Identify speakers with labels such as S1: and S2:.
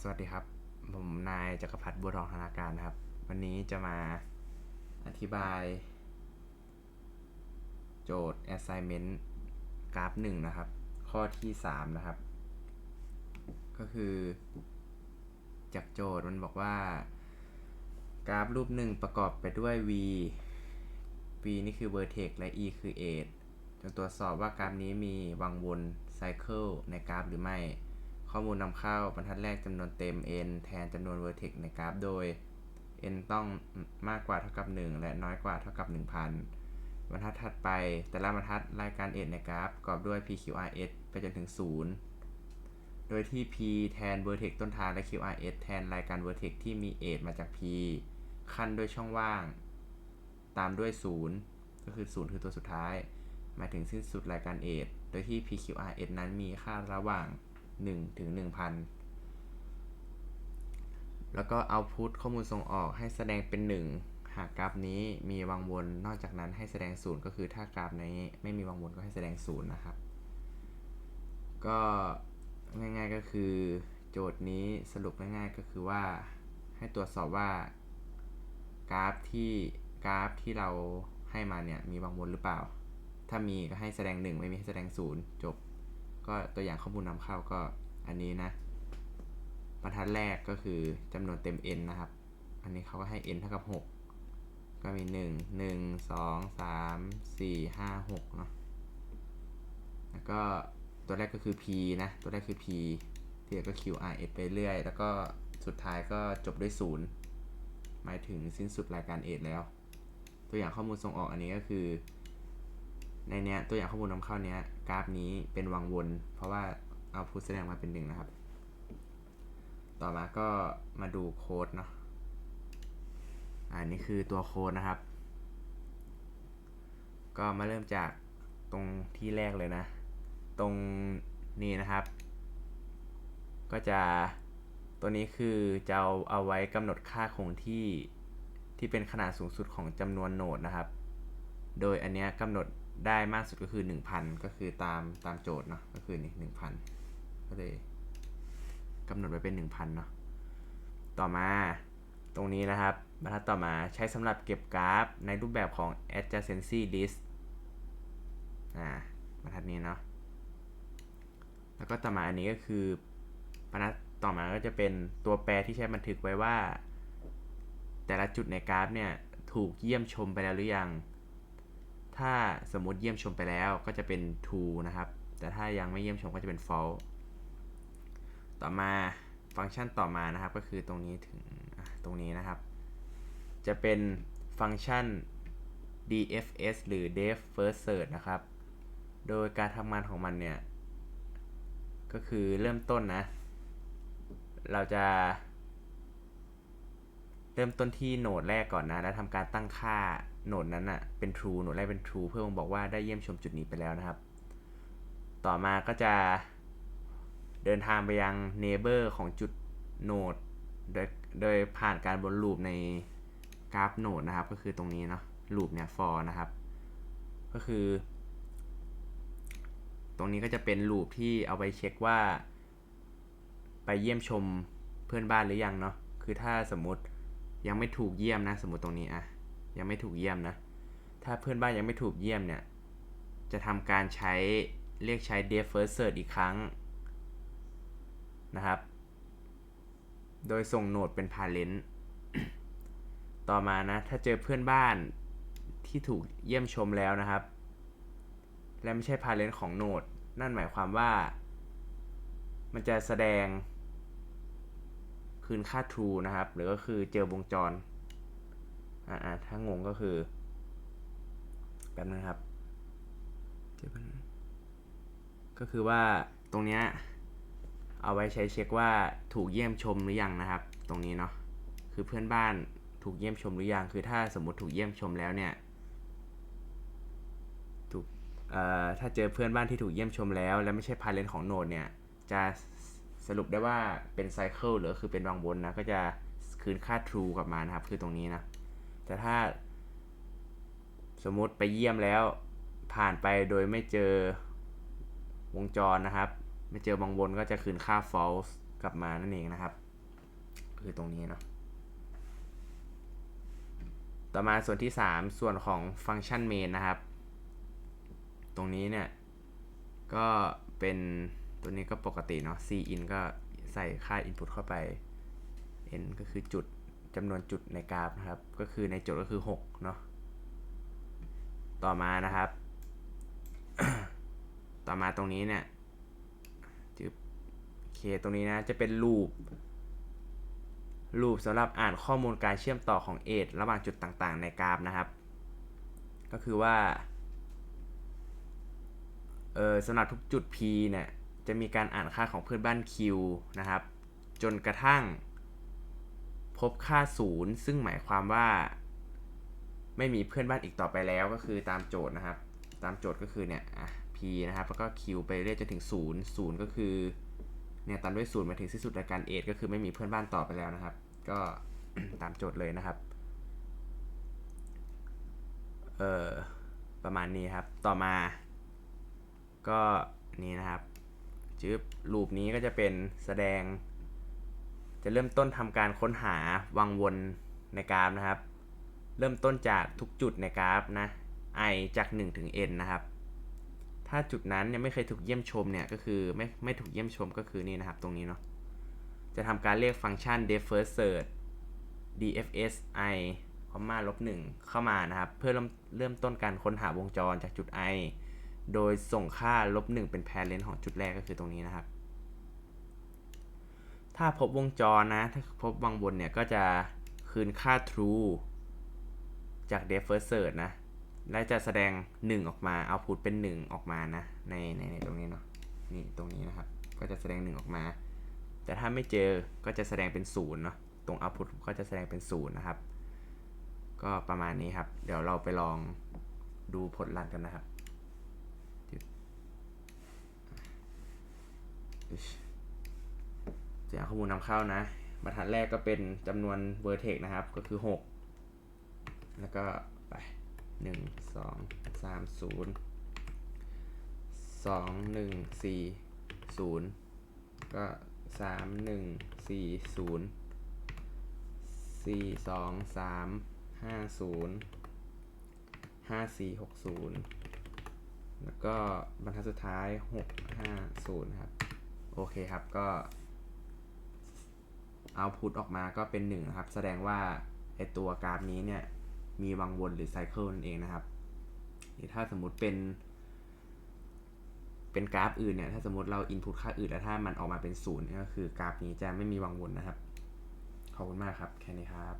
S1: สวัสดีครับ ผมนายจักรพัฒน์บัวทองธนาการนะครับ วันนี้จะมาอธิบาย โจทย์ assignment กราฟหนึ่งนะครับ ข้อที่3นะครับ ก็คือจากโจทย์มันบอกว่า กราฟรูปหนึ่งประกอบไปด้วย v v นี่คือ vertex และ e คือ edge จงตรวจสอบว่ากราฟนี้มีวังวน cycle ในกราฟหรือไม่ ข้อมูลนำเข้าบรรทัดแรกจำนวนเต็ม n แทนจำนวน vertex ในกราฟโดย n ต้องมากกว่าเท่ากับ 1 และน้อยกว่าเท่ากับ 1000 บรรทัดถัดไปแต่ละบรรทัดรายการ edge ในกราฟประกอบด้วย pqrs ไปจนถึง 0 โดยที่ p แทน vertex ต้นทางและ qrs แทนรายการ vertex ที่มี edge มาจาก p ขั้นด้วยช่องว่าง ตามด้วย 0 ก็คือ 0 คือตัวสุดท้าย หมายถึงสิ้นสุดรายการ edge โดยที่ pqrs นั้นมีค่าระหว่าง 1ถึง1,000 แล้วก็ output ข้อมูลส่งออกให้แสดงเป็น 1 หากกราฟนี้มีวังวน นอกจากนั้นให้แสดง 0 ก็คือถ้ากราฟนี้ไม่มีวังวนก็ให้แสดง 0 นะครับ ก็ง่ายๆก็คือโจทย์นี้สรุปง่ายๆก็คือว่าให้ตรวจสอบว่ากราฟที่กราฟที่เราให้มาเนี่ยมีวังวนหรือเปล่า ถ้ามีก็ให้แสดง 1 ไม่มีให้แสดง 0 จบ ก็ตัวอย่างข้อมูลนำเข้าก็อันนี้นะบรรทัดแรกก็คือจำนวนเต็ม n นะครับ อันนี้เขาก็ให้ n เท่ากับ 6 ก็มี 1 1 2 3 4 5 6เนาะ แล้วก็ตัวแรกก็คือ p นะ ตัวแรกคือ p ที่เหลือก็ q r s ไปเรื่อย แล้วก็สุดท้ายก็จบด้วย 0 หมายถึงสิ้นสุดรายการ edge แล้ว ตัวอย่างข้อมูลส่งออกอันนี้ก็คือ ในเนี้ยตัวอย่างข้อมูลนำเข้าเนี้ยกราฟนี้เป็นวังวน เพราะว่าเอาพุทแสดงมาเป็นหนึ่งนะครับ ต่อมาก็มาดูโค้ดเนาะอันนี้คือตัวโค้ดนะครับ ก็มาเริ่มจากตรงที่แรกเลยนะ ตรงนี้นะครับ ก็จะตัวนี้คือจะเอาเอาไว้กำหนดค่าคงที่ที่เป็นขนาดสูงสุดของจำนวนโนดนะครับ โดยอันเนี้ยกำหนด ได้มากสุดก็คือ 1,000 ก็คือตามตามโจทย์เนาะก็คือนี่1,000ก็เลยกำหนดไว้เป็น 1,000เนาะต่อมาตรงนี้นะครับ บรรทัดต่อมาใช้สำหรับเก็บกราฟในรูปแบบของ adjacency list อ่าบรรทัดนี้เนาะแล้วก็ต่อมาอันนี้ก็คือบรรทัดต่อมาก็จะเป็นตัวแปรที่ใช้บันทึกไว้ว่า แต่ละจุดในกราฟเนี่ย ถูกเยี่ยมชมไปแล้วหรือยัง ถ้าสมมติเยี่ยมชมไปแล้วก็จะเป็น true นะครับ แต่ถ้ายังไม่เยี่ยมชมก็จะเป็น false ต่อมาฟังก์ชันต่อมานะครับก็คือตรงนี้ถึงตรงนี้นะครับ จะเป็นฟังก์ชัน dfs หรือ def first search นะครับ โดยการทำงานของมันเนี่ย ก็คือเริ่มต้นนะ เราจะ เริ่มต้นที่โหนดแรกก่อนนะ แล้วทำการตั้งค่า โหนดนั้นอะเป็น true โหนดแรกเป็น true เพื่อบ่งบอกว่าได้เยี่ยมชมจุดนี้ไปแล้วนะครับ ต่อมาก็จะเดินทางไปยัง neighbor ของจุดโหนดโดยโดยผ่านการวนลูปในกราฟโหนดนะครับ ก็คือตรงนี้เนาะลูปเนี่ย for นะครับ ก็คือ ตรงนี้ก็จะเป็นลูปที่เอาไปเช็คว่า ไปเยี่ยมชมเพื่อนบ้านหรือยังเนาะคือถ้าสมมติยังไม่ถูกเยี่ยมนะ สมมติตรงนี้อะ ยังไม่ถูกเยี่ยมนะ ถ้าเพื่อนบ้านยังไม่ถูกเยี่ยมเนี่ย จะทำการใช้เรียกใช้ def first search อีกครั้งนะครับ โดยส่งโหนดเป็น parent ต่อมานะ ถ้าเจอเพื่อนบ้านที่ถูกเยี่ยมชมแล้วนะครับ และไม่ใช่ parent ของโหนด นั่นหมายความว่า มันจะแสดงคืนค่า true นะครับ หรือก็คือเจอวงจร อ่าถ้างงก็คือแป๊บนึงครับเดี๋ยวมันก็คือว่าตรงเนี้ยเอาไว้ใช้เช็คว่าถูกเยี่ยมชมหรือยังนะครับ ตรงนี้เนาะคือเพื่อนบ้านถูกเยี่ยมชมหรือยังคือถ้าสมมติถูกเยี่ยมชมแล้วเนี่ยถูกเอ่อถ้าเจอเพื่อนบ้านที่ถูกเยี่ยมชมแล้ว และไม่ใช่พาเลนของโนดเนี่ยจะสรุปได้ว่าเป็นไซเคิลหรือคือเป็นวางวนนะก็จะคืนค่า true กลับมานะครับ คือตรงนี้นะ แต่ถ้า สมมติไปเยี่ยมแล้ว ผ่านไปโดยไม่เจอวงจรนะครับ ไม่เจอบางวนก็จะคืนค่า false กลับมานั่นเองนะครับ คือตรงนี้เนาะต่อมาส่วนที่ 3 ส่วนของฟังก์ชัน main นะครับ ตรงนี้เนี่ย ก็เป็นตัวนี้ก็ปกติเนาะ c in ก็ใส่ค่า input เข้าไป n ก็คือจุด จำนวนจุดในกราฟนะครับ ก็คือในโจทย์ก็คือ6เนาะต่อมานะครับ ต่อมาตรงนี้เนี่ยจึบโอเคตรงนี้นะจะเป็นรูป รูปสำหรับอ่านข้อมูลการเชื่อมต่อของเอทระหว่างจุดต่างๆ ในกราฟนะครับ ก็คือว่าเออสำหรับทุกจุด P เนี่ยจะมีการอ่านค่าของเพื่อนบ้าน Q นะครับ จนกระทั่ง พบค่า0ซึ่งหมายความว่า ไม่มีเพื่อนบ้านอีกต่อไปแล้วก็คือตามโจทย์นะครับ ตามโจทย์ก็คือเนี่ยอะ P นะครับ แล้วก็ Q ไปเรื่อยจนถึง 0 0 ก็คือเนี่ยตามด้วย 0 มาถึงที่สุดในการ 8 ก็คือไม่มีเพื่อนบ้านต่อไปแล้วนะครับ ก็ตามโจทย์เลยนะครับเออประมาณนี้ครับ ต่อมา ก็นี่นะครับจืบรูปนี้ก็จะเป็นแสดง จะเริ่มต้นทำการค้นหาวังวนในกราฟนะครับ เริ่มต้นจากทุกจุดในกราฟนะ i จาก 1 ถึง n นะครับ ถ้าจุดนั้นยังไม่เคยถูกเยี่ยมชมเนี่ยก็คือไม่ไม่ถูกเยี่ยมชมก็คือนี่นะครับ ตรงนี้เนาะ จะทำการเรียกฟังก์ชัน def first search dfs i คอมมาลบหเข้ามานะครับ เพื่อเริ่มเริ่มต้นการค้นหาวงจรจากจุด i โดยส่งค่าลบหเป็น parent ของจุดแรกก็คือตรงนี้นะครับ ถ้าพบวงจรนะ ถ้าพบวังวนเนี่ยก็จะคืนค่า true จาก def first search นะ และจะแสดง 1 ออกมา output เป็น 1 ออกมานะ ในในในตรงนี้เนาะ นี่ตรงนี้นะครับ ก็จะแสดง 1 ออกมา แต่ถ้าไม่เจอก็จะแสดงเป็น 0 เนาะ ตรง output ก็จะแสดงเป็น 0 นะครับ ก็ประมาณนี้ครับ เดี๋ยวเราไปลองดูผลลัพธ์กันนะครับ เสียงข้อมูลนำเข้านะ บรรทัดแรกก็เป็นจำนวน vertex นะครับ ก็คือ 6 แล้วก็ไป 1 2 3 0 2 1 4 0 ก็ 3 1 4 0สี่สองสามห้าศูนย์ห้าสี่หกศูนย์แล้วก็บรรทัดสุดท้ายหกห้าศูนย์ครับ โอเคครับก็ เอาพุตออกมาก็เป็นหนึ่งนะครับ แสดงว่าไอตัวกราฟนี้เนี่ย มีวังวนหรือไซเคิลนั่นเองนะครับหรือถ้าสมมุติเป็น เป็นกราฟอื่นเนี่ย ถ้าสมมติเราอินพุตค่าอื่นแล้วถ้ามันออกมาเป็นศูนย์นี่ยก็คือกราฟนี้จะไม่มีวังวนนะครับ ขอบคุณมากครับ แค่นี้ครับ